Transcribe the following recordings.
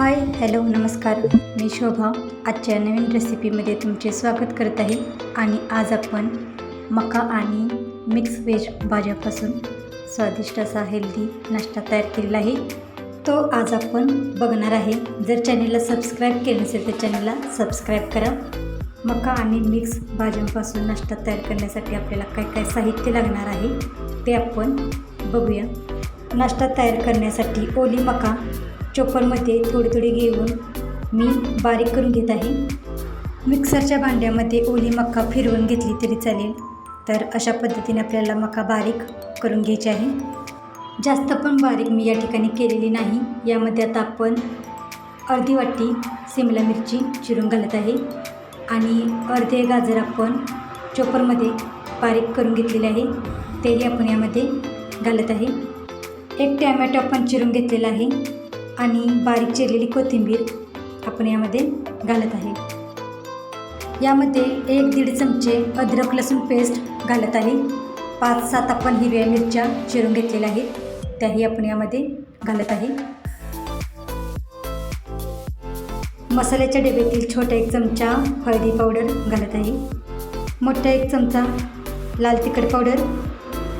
Hi hello नमस्कार. मी शोभा. आजच्या नवीन रेसिपीमध्ये तुमचे स्वागत करत आहे. आणि आज आपण मका आणि मिक्स व्हेज भाज्यापासून स्वादिष्ट असा हेल्दी नाश्ता तयार केलेला आहे. तो आज आपण बघणार आहे. जर चॅनेलला सबस्क्राईब केलं नसेल तर चॅनेलला सबस्क्राईब करा. मका आणि मिक्स भाज्यांपासून नाश्ता तयार करण्यासाठी आपल्याला काय काय साहित्य लागणार आहे ते आपण बघूया. नाश्ता तयार करण्यासाठी ओली मका चोपरमध्ये थोडी थोडी घेऊन मी बारीक करून घेत आहे. मिक्सरच्या भांड्यामध्ये ओली मका फिरवून घेतली तरी चालेल. तर अशा पद्धतीने आपल्याला मका बारीक करून घ्यायची आहे. जास्त पण बारीक मी या ठिकाणी केलेली नाही. यामध्ये आता आपण अर्धी वाटी सिमला मिरची चिरून घालत आहे. आणि अर्धे गाजर आपण चोपरमध्ये बारीक करून घेतलेले आहे. तेही आपण यामध्ये घालत आहे. एक टॅमॅटो आपण चिरून घेतलेला आहे. आणि बारीक चिरलेली कोथिंबीर आपण यामध्ये घालत आहे. यामध्ये एक दीड चमचे अद्रक लसूण पेस्ट घालत आहे. पाच सात आपण हिरव्या मिरच्या चिरून घेतलेल्या आहेत. त्याही आपण यामध्ये घालत आहे. मसाल्याच्या डब्यातील छोटा एक चमचा हळदी पावडर घालत आहे. मोठा एक चमचा लाल तिखट पावडर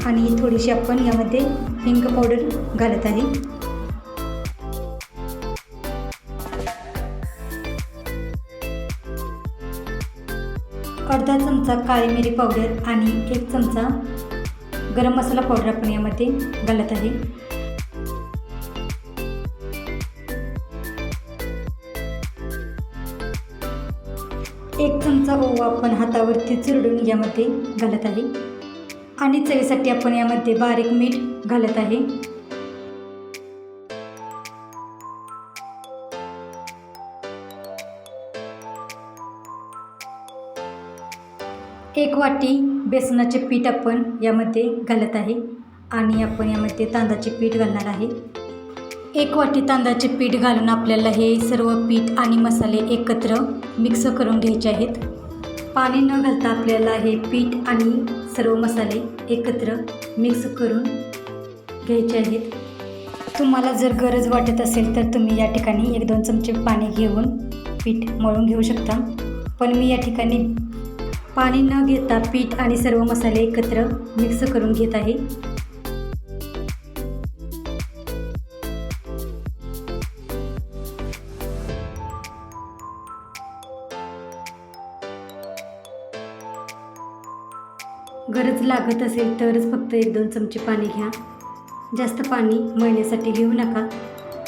आणि थोडीशी आपण यामध्ये हिंग पावडर घालत आहे. अर्धा चमचा काळी मिरी पावडर आणि एक चमचा गरम मसाला पावडर आपण यामध्ये घालत आहे. एक चमचा ओवा आपण हातावरती चिरडून यामध्ये घालत आहे. आणि चवीसाठी आपण यामध्ये बारीक मीठ घालत आहे. एक वाटी बेसनाचे पीठ आपण यामध्ये घालत आहे आणि आपण यामध्ये तांदळाचे पीठ घालणार आहे. एक वाटी तांदळाचे पीठ घालून आपल्याला हे सर्व पीठ आणि मसाले एकत्र मिक्स करून घ्यायचे आहेत. पाणी न घालता आपल्याला हे पीठ आणि सर्व मसाले एकत्र मिक्स करून घ्यायचे आहेत. तुम्हाला जर गरज वाटत असेल तर तुम्ही या ठिकाणी एक दोन चमचे पाणी घेऊन पीठ मळून घेऊ शकता. पण मी या ठिकाणी पाणी न घेता पीठ आणि सर्व मसाले एकत्र मिक्स करून घेत आहे. गरज लागत असेल तरच फक्त एक दोन चमचे पाणी घ्या. जास्त पाणी मळण्यासाठी घेऊ नका.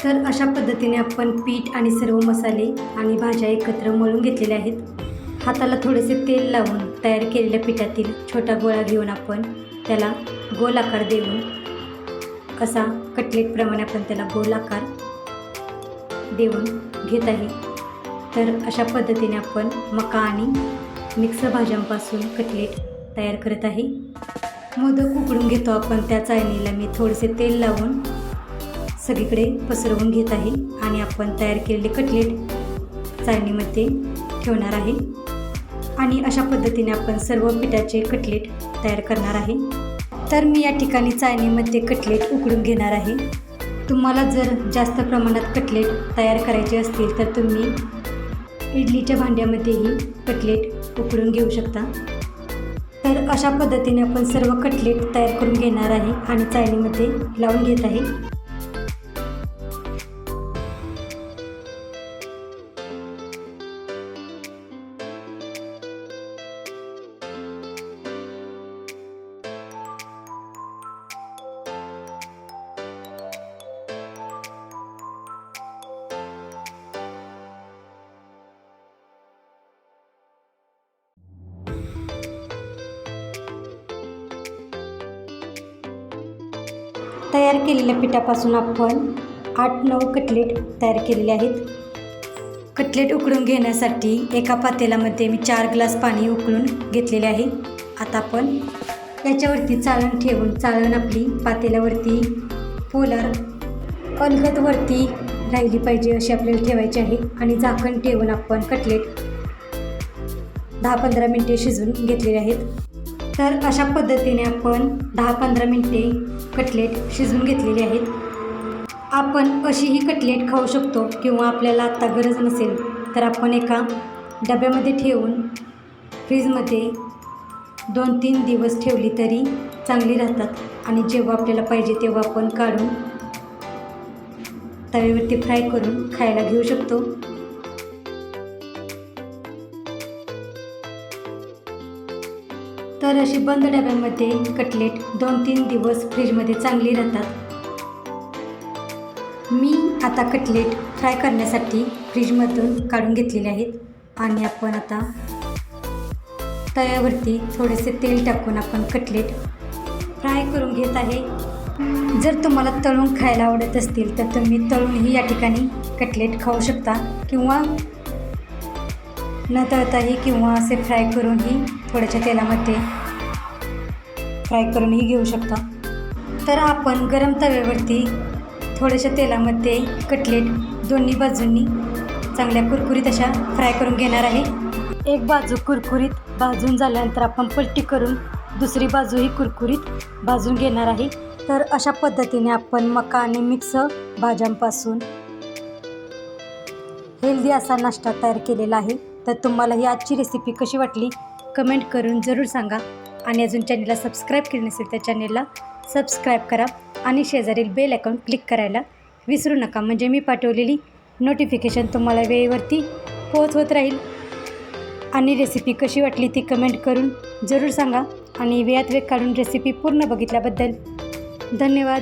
तर अशा पद्धतीने आपण पीठ आणि सर्व मसाले आणि भाज्या एकत्र मळून घेतलेल्या आहेत. हाताला थोडेसे तेल लावून तयार केलेल्या पिठातील छोटा गोळा घेऊन आपण त्याला गोल आकार देऊन असा कटलेटप्रमाणे आपण त्याला गोल आकार देऊन घेत आहे. तर अशा पद्धतीने आपण मका आणि मिक्स भाज्यांपासून कटलेट तयार करत आहे. मोदक उकडून घेतो आपण त्या चाळणीला. मी थोडेसे तेल लावून सगळीकडे पसरवून घेत आहे आणि आपण तयार केलेले कटलेट चाळणीमध्ये ठेवणार आहे. आणि अशा पद्धतीने आपण सर्व पिठाचे कटलेट तयार करणार आहे. तर मी या ठिकाणी चाळणीमध्ये कटलेट उकडून घेणार आहे. तुम्हाला जर जास्त प्रमाणात कटलेट तयार करायचे असतील तर तुम्ही इडलीच्या भांड्यामध्येही कटलेट उकडून घेऊ शकता. तर अशा पद्धतीने आपण सर्व कटलेट तयार करून घेणार आहे आणि चाळणीमध्ये लावून घेत आहे. तयार केलेल्या पिठापासून आपण आठ नऊ कटलेट तयार केलेले आहेत. कटलेट उकडून घेण्यासाठी एका पातेल्यामध्ये मी चार ग्लास पाणी उकळून घेतलेले आहे. आता आपण याच्यावरती चाळण ठेवून चाळण आपली पातेल्यावरती पोलर अलगदवरती राहिली पाहिजे अशी आपल्याला ठेवायची आहे आणि झाकण ठेवून आपण कटलेट दहा पंधरा मिनटे शिजवून घेतलेले आहेत. तर अशा पद्धतीने आपण दहा पंधरा मिनटे कटलेट शिजवून घेतलेले आहेत. आपण अशीही कटलेट खाऊ शकतो किंवा आपल्याला आत्ता गरज नसेल तर आपण एका डब्यामध्ये ठेवून फ्रीजमध्ये दोन तीन दिवस ठेवली तरी चांगली राहतात. आणि जेव्हा आपल्याला पाहिजे तेव्हा आपण काढून तव्यावरती फ्राय करून खायला घेऊ शकतो. तर अशी बंद डब्यामध्ये कटलेट दोन तीन दिवस फ्रीजमध्ये चांगली राहतात. मी आता कटलेट फ्राय करण्यासाठी फ्रीजमधून काढून घेतलेले आहेत आणि आपण आता तव्यावरती थोडेसे तेल टाकून आपण कटलेट फ्राय करून घेत आहे. जर तुम्हाला तळून खायला आवडत असतील तर तुम्ही तळूनही या ठिकाणी कटलेट खाऊ शकता किंवा न तळताही किंवा असे फ्राय करूनही थोड्याशा तेलामध्ये फ्राय करूनही घेऊ शकता. तर आपण गरम तव्यावरती थोड्याशा तेलामध्ये कटलेट दोन्ही बाजूंनी चांगल्या कुरकुरीत अशा फ्राय करून घेणार आहे. एक बाजू कुरकुरीत भाजून झाल्यानंतर आपण पलटी करून दुसरी बाजूही कुरकुरीत भाजून घेणार आहे. तर अशा पद्धतीने आपण मका आणि मिक्स भाज्यांपासून हेल्दी असा नाश्ता तयार केलेला आहे. तर तुम्हाला ही आजची रेसिपी कशी वाटली? कमेंट करून जरूर सांगा. आणि अजून चॅनलला सबस्क्राईब केले नसेल त्या चॅनेलला सबस्क्राईब करा आणि शेजारील बेल अकाउंट क्लिक करायला विसरू नका. म्हणजे मी पाठवलेली नोटिफिकेशन तुम्हाला वेळेवरती पोहोच होत राहील. आणि रेसिपी कशी वाटली ती कमेंट करून जरूर सांगा. आणि वेळात वेळ काढून रेसिपी पूर्ण बघितल्याबद्दल धन्यवाद.